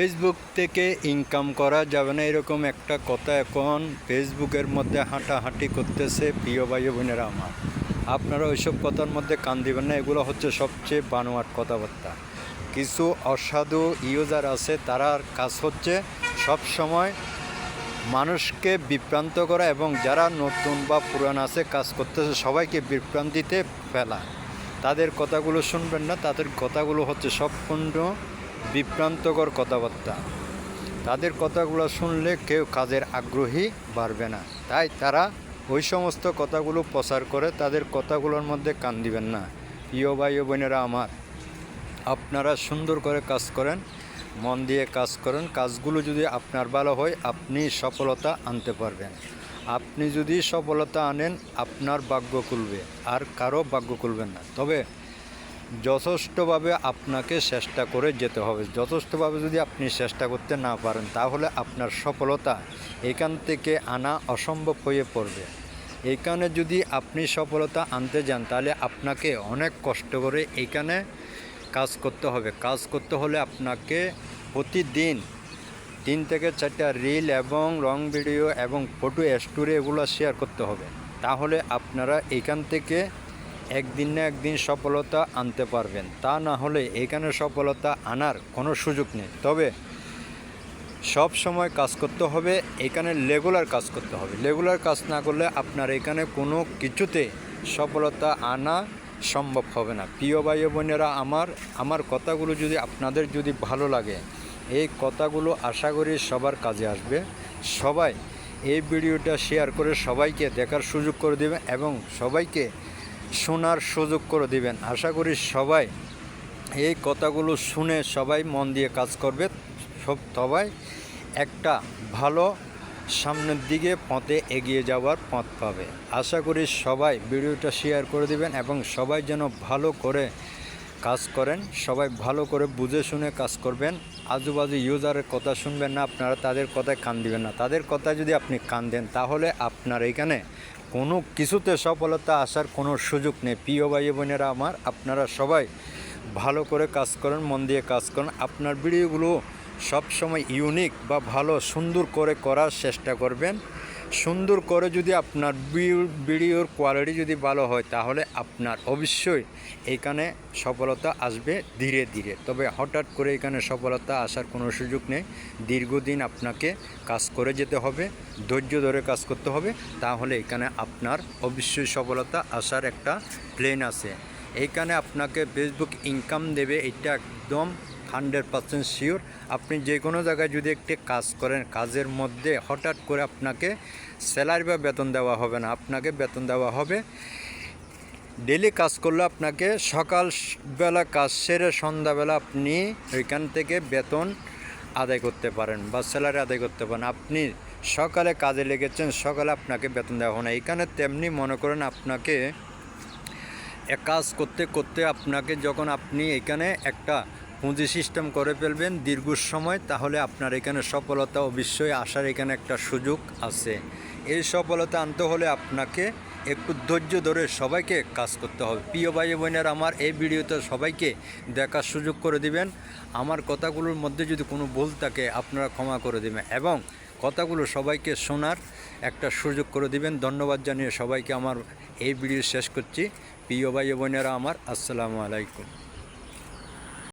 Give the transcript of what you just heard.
Facebook থেকে income করা যাবে না, এরকম একটা কথা এখন ফেসবুকের মধ্যে হাঁটাহাঁটি করতেছে প্রিয় ভাই বোনেরা আমার। আপনারা ওইসব কথার মধ্যে কান দিবেন না, এগুলো হচ্ছে সবচেয়ে বানোয়াট কথাবার্তা। কিছু অসাধু ইউজার আছে, তারার কাজ হচ্ছে সব সময় মানুষকে বিভ্রান্ত করা এবং যারা নতুন বা পুরান আছে কাজ করতেছে, সবাইকে বিভ্রান্তিতে ফেলা। তাদের কথাগুলো শুনবেন না, তাদের কথাগুলো হচ্ছে সম্পূর্ণ বিভ্রান্তকর কথাবার্তা। তাদের কথাগুলো শুনলে কেউ কাজের আগ্রহী বাড়বে না। তাই তারা ওই সমস্ত কথাগুলো প্রচার করে তাদের কথাগুলোর মধ্যে কান দিবেন না। প্রিয় ভাই ও বোনেরা আমার, আপনারা সুন্দর করে কাজ করেন, মন দিয়ে কাজ করেন। কাজগুলো যদি আপনার ভালো হয়, আপনি সফলতা আনতে পারবেন। আপনি যদি সফলতা আনেন, আপনার ভাগ্য খুলবে। আর কারও ভাগ্য খুলবেন না। তবে যথেষ্টভাবে আপনাকে চেষ্টা করে যেতে হবে। যথেষ্টভাবে যদি আপনি চেষ্টা করতে না পারেন, তাহলে আপনার সফলতা এখান থেকে আনা অসম্ভব হয়ে পড়বে। এইখানে যদি আপনি সফলতা আনতে যান, তাহলে আপনাকে অনেক কষ্ট করে এইখানে কাজ করতে হবে। কাজ করতে হলে আপনাকে প্রতিদিন তিন থেকে চারটা রিল এবং লং ভিডিও এবং ফটো স্টোরি এগুলো শেয়ার করতে হবে। তাহলে আপনারা এখান থেকে একদিন না একদিন সফলতা আনতে পারবেন। তা না হলে এখানে সফলতা আনার কোনো সুযোগ নেই। তবে সব সময় কাজ করতে হবে, এখানে রেগুলার কাজ করতে হবে। রেগুলার কাজ না করলে আপনার এখানে কোনো কিছুতে সফলতা আনা সম্ভব হবে না। প্রিয় ভাই বোনেরা, আমার আমার কথাগুলো যদি আপনাদের যদি ভালো লাগে, এই কথাগুলো আশা করি সবার কাজে আসবে। সবাই এই ভিডিওটা শেয়ার করে সবাইকে দেখার সুযোগ করে দেবেন এবং সবাইকে শোনার সুযোগ করে দিবেন। আশা করি সবাই এই কথাগুলো শুনে সবাই মন দিয়ে কাজ করবে। সব সবাই একটা ভালো সামনের দিকে পথে এগিয়ে যাওয়ার পথ পাবে। আশা করি সবাই ভিডিওটা শেয়ার করে দিবেন এবং সবাই যেন ভালো করে কাজ করেন, সবাই ভালো করে বুঝে শুনে কাজ করবেন। আজুবাজু ইউজারের কথা শুনবেন না, আপনারা তাদের কথায় কান দিবেন না। তাদের কথায় যদি আপনি কান দেন, তাহলে আপনার এখানে কোনো কিছুতে সফলতা আসার কোনো সুযোগ নেই। প্রিয় ভাই বোনেরা আমার, আপনারা সবাই ভালো করে কাজ করেন, মন দিয়ে কাজ করেন। আপনার ভিডিওগুলো সবসময় ইউনিক বা ভালো, সুন্দর করে করার চেষ্টা করবেন। সুন্দর করে যদি আপনার ভিডিওর কোয়ালিটি যদি ভালো হয়, তাহলে আপনার অবশ্যই এখানে সফলতা আসবে ধীরে ধীরে। তবে হঠাৎ করে এখানে সফলতা আসার কোনো সুযোগ নেই। দীর্ঘদিন আপনাকে কাজ করে যেতে হবে, ধৈর্য ধরে কাজ করতে হবে, তাহলে এখানে আপনার অবশ্যই সফলতা আসার একটা প্লেন আছে। এইখানে আপনাকে ফেসবুক ইনকাম দেবে, এটা একদম হান্ড্রেড পার্সেন্ট শিওর। আপনি যে কোনো জায়গায় যদি একটি কাজ করেন, কাজের মধ্যে হঠাৎ করে আপনাকে স্যালারি বা বেতন দেওয়া হবে না। আপনাকে বেতন দেওয়া হবে। ডেলি কাজ করলে আপনাকে সকাল বেলা কাজ সেরে সন্ধ্যাবেলা আপনি ওইখান থেকে বেতন আদায় করতে পারেন বা স্যালারি আদায় করতে পারেন। আপনি সকালে কাজে লেগেছেন, সকালে আপনাকে বেতন দেওয়া হবে না। এখানে তেমনি মনে করেন আপনাকে এক কাজ করতে করতে আপনাকে যখন আপনি এখানে একটা পুঁজি সিস্টেম করে ফেলবেন দীর্ঘ সময়, তাহলে আপনার এখানে সফলতা অবশ্যই আসার এখানে একটা সুযোগ আছে। এই সফলতা আনতে হলে আপনাকে একটু ধৈর্য ধরে সবাইকে কাজ করতে হবে। প্রিয় ভাই বোনের, আমার এই ভিডিওতে সবাইকে দেখার সুযোগ করে দিবেন। আমার কথাগুলোর মধ্যে যদি কোনো ভুল থাকে, আপনারা ক্ষমা করে দেবেন এবং কথাগুলো সবাইকে শোনার একটা সুযোগ করে দিবেন। ধন্যবাদ জানিয়ে সবাইকে আমার এই ভিডিও শেষ করছি। প্রিয় ভাই বোনেরা আমার, আসসালামু আলাইকুম।